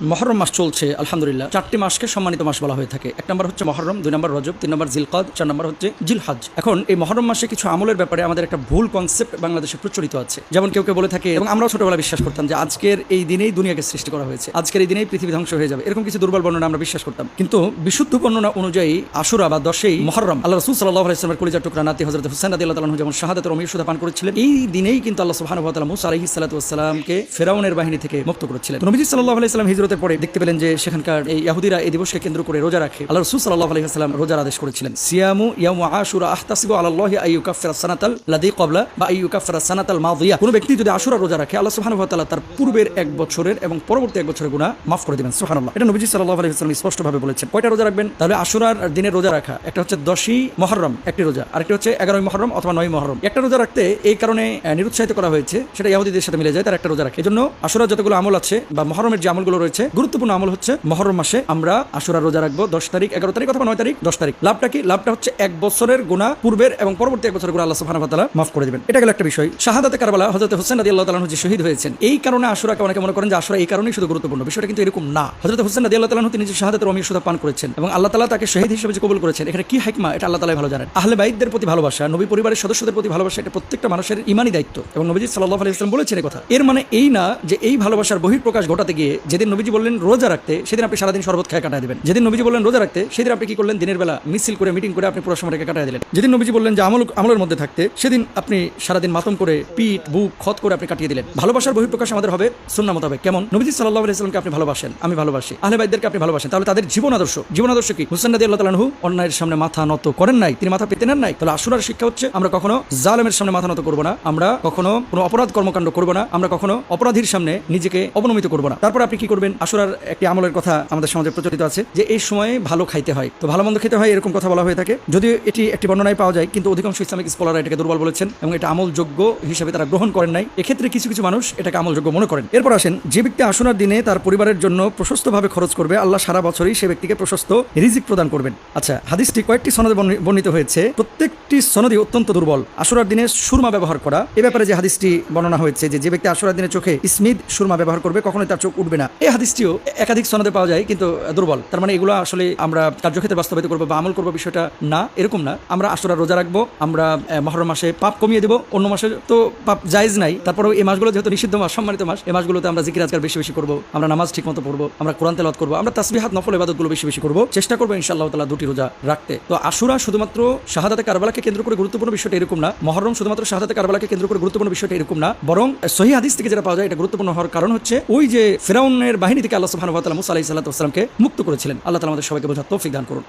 মহরম মাস চলছে, আলহামদুলিল্লাহ। চারটি মাসকে সম্মানিত মাস বলা হয়ে থাকে। এক নম্বর হচ্ছে মহরম, দুই নম্বর রজব, তিন নম্বর জিলকদ, চার নম্বর হচ্ছে জিলহাজ। এখন এই মহরম মাসে কিছু আমলের ব্যাপারে আমাদের একটা ভুল কনসেপ্ট বাংলাদেশে প্রচলিত আছে। যেমন কেউ কেউ বলে থাকে, এবং আমরাও ছোটবেলা বিশ্বাস করতাম যে আজকের এই দিনেই দুনিয়াকে সৃষ্টি করা হয়েছে। আজকের এই দিনেই পৃথিবী ধ্বংস হয়ে যাবে। এরকম কিছু দুর্বল বর্ণনা আমরা বিশ্বাস করতাম। কিন্তু বিশুদ্ধ বর্ণনা অনুযায়ী আশুরা বা দশেই মহরম, আল্লাহ রসুল সাল্লাহ আলাইসলামের কলিজার টুকরা নাতি হজরত হুসেন আদি আল্লাহ যেমন শাহাদাতের অমির সুদা পান করেছিলেন, এই দিনেই কিন্তু আল্লাহ তাআলা মুসা সালাতু ওয়াস ফেরাউনের বাহিনী থেকে মুক্ত করেছিলেন। নবীজি সাল্লাল্লাহু আলাইহি সাল্লাম হিজরতের পরে দেখতে পেলেন যে সেখানকার এই ইহুদিরা এই দিবসকে কেন্দ্র করে রোজা রাখে। আল্লাহ রসুল সাল্লাল্লাহু আলাইহি সাল্লাম রোজার আদেশ করেছিলেন। সিয়ামু ইয়ামু আশুরা আহতাসিবু আলাল্লাহি আইয়ুকাফিরা সানাতাল লাদি ক্বাবলা বা আইয়ুকাফিরা সানাতাল মাদিয়া। কোনো ব্যক্তি যদি আশুরা রোজা রাখে, আল্লাহ সুবহানাহু ওয়া তাআলা তার পূর্বের এক বছরের এবং পরবর্তী এক বছরের গুনাহ মাফ করে দিবেন। সুবহানাল্লাহ। এটা নবীজি আলাইহি সাল্লাম স্পষ্টভাবে বলেছেন। কয়টা রোজা রাখবেন? তাহলে আশুরার দিনে রোজা রাখা। একটা হচ্ছে দশই মহরম, একটি রোজা। আরেকটি হচ্ছে এগারোই মহরম অথবা নয় মহরম। একটা রোজা রাখতে এই কারণে নিরুৎসাহিত করা হয়েছে, সেটা ইহুদিদের সাথে মিলে যায়, তার একটা রোজা রাখে। এই জন্য আশুরা যতগুলো আমল আছে বা মহরমের যে আমলগুলো রয়েছে গুরুত্বপূর্ণ আমল হচ্ছে মহরম মাসে আমরা আশুরা রোজা রাখব, দশ তারিখ, এগারো তারিখ অথবা নয় তারিখ, দশ তারিখ। লাভটা কি? লাভটা হচ্ছে এক বছরের গুণা পূর্বের এবং পরবর্তী এক বছরের গুণা আল্লাহ সুবহানাহু ওয়া মাফ করে দিবেন। এটা গেল একটা বিষয়। শাহাদাতে কারবালা, হযরত হোসেন রাদিয়াল্লাহু তাআলা যে শহীদ হয়েছেন, এই কারণে আশুরাকে অনেকে মনে করেন যে আশুরা এই কারণেই শুধু গুরুত্বপূর্ণ। বিষয়টা কিন্তু এরকম না। হযরত হোসেন রাদিয়াল্লাহু তাআলা তিনি যে শাহাদাতের অমির সুদা পান করেছেন এবং আল্লাহ তালা তাকে শহীদ হিসেবে যে কবুল করেছেন, এখানে কি হাইকমা এটা আল্লাহ তাআলাই ভালো জানেন। আহলে বাইতদের প্রতি ভালোবাসা, নবী পরিবারের সদস্যদের প্রতি ভালোবাসা, এটা প্রত্যেকটা মানুষের ইমানি দায়িত্ব। এবং নবীজি সাল্লাল্লাহু আলাইহি ওয়াসাল্লাম বলেছেন কথা। এর মানে এই না যে এই ভালোবাসার বহিঃপ্রকাশ ঘটাতে গিয়ে যেদিন নবীজি বললেন, রোজা রাখতে সেদিন আপনি সারাদিন শরবত খেয়ে কাটায় দেবেন। যেদিন নবীজি বললেন, রোজা রাখতে সেদিন আপনি কি করলেন? দিনের বেলা মিছিল করে, মিটিং করে আপনি পুরো সময়টাকে কাটায় দিলেন। যেদিন নবীজি বললেন যে, আমল আমলের মধ্যে থাকতে সেদিন আপনি সারাদিন মাতম করে, পিঠ, বুক, খত করে আপনি কাটিয়ে দিলেন। ভালোবাসার বহিঃপ্রকাশ আমাদের হবে সুন্না মোতাবেক। কেমন? নবীজি সাল্লাল্লাহু আলাইহি ওয়াসাল্লামকে আপনি ভালোবাসেন, আমি ভালোবাসি। আহলে বাইতদেরকে আপনি ভালোবাসেন। তাহলে তাদের জীবন আদর্শ জীবন আদর্শ কি? হুসেন নদী আল্লাহ তালাহু অন্যায়ের সামনে মাথা নত করেন নাই, তিনি মাথা পেতে নেন নাই? তাহলে আসুরার শিক্ষা হচ্ছে, আমরা কখনো জালেমের সামনে মাথা নত করব না, আমরা কখনো কোনো অপরাধ কর্মকাণ্ড করব না, আমরা কখনো অপরাধীর সামনে নিজেকে অবনমিত করব না। তারপর আপনি কি করবেন? আসুরার একটি আমলের কথা আমাদের সমাজে প্রচলিত আছে, যে এই সময়ে ভালো খাইতে হয়। তো ভালো মন্দ খেতে হয় এরকম কথা বলা হয়ে থাকে। যদিও এটি একটি বর্ণনায় পাওয়া যায়, কিন্তু অধিকাংশ ইসলামিক স্কলাররা এটাকে দুর্বল বলেছেন এবং এটা আমলযোগ্য হিসেবে তারা গ্রহণ করেন নাই। এক্ষেত্রে কিছু কিছু মানুষ এটাকে আমলযোগ্য মনে করেন। এরপর আসেন, যে ব্যক্তি আসনার দিনে তার পরিবারের জন্য প্রশস্তভাবে খরচ করবে, আল্লাহ সারা বছরই সে ব্যক্তিকে প্রশস্ত রিজিক প্রদান করবেন। আচ্ছা হাদিসটি কয়েকটি সনদে বর্ণি- বর্ণিত হয়েছে। প্রত্যেকটি সনদই অত্যন্ত দুর্বল। আসরার দিনে সুরমা ব্যবহার করা। এ ব্যাপারে যে হাদিসটি বর্ণনা হয়েছে, যে যে ব্যক্তি আসরার দিনে চোখে স্মিদ সুরমা ব্যবহার করবে, কখনোই তার চোখ উঠবে না। এই হাদিসটিও একাধিক সনদে পাওয়া যায়, কিন্তু দুর্বল। তার মানে এগুলো আসলে আমরা কার্যক্ষেত্রে বাস্তবায়িত করব বা আমল করব বিষয়টা না, এরকম না। আমরা আসরা রোজা রাখব, আমরা মহরম মাসে পাপ কমিয়ে দেবো, অন্য মাসে তো পাপ জায়েজ নাই। তারপরেও এই মাসগুলো যেহেতু নিষিদ্ধ মাস, সম্মানিত মাস, এই মাসগুলোতে আমরা জিকির আজকাল বেশি বেশি করব, আমরা নামাজ ঠিক মতো পড়ব, আমরা কোরআন তেলাওয়াত করব, আমরা তাসবিহাত, নফল, ইবাদতগুলো বেশি বেশি করব, চেষ্টা করব ইনশাআল্লাহ তাআলা দুটি রোজা রাখতে। তো আশুরা শুধুমাত্র শাহাদাতে কারবালাকে কেন্দ্র করে গুরুত্বপূর্ণ বিষয়টা এরকম না, মহরম শুধুমাত্র শাহাদাতে কারবালাকে কেন্দ্র করে গুরুত্বপূর্ণ বিষয়টা এরকম না, বরং সহি হাদিস থেকে যেটা পাওয়া যায়, এটা গুরুত্বপূর্ণ হওয়ার কারণ হচ্ছে ওই যে ফেরাউনের বাহিনী থেকে আল্লাহ সুহান ওয়া তাআলা মুসা আলাইহিস সালাতু মুক্ত করেছিলেন। আল্লাহ তালা আমাদের সবাইকে বোঝার তৌফিক দান করুন।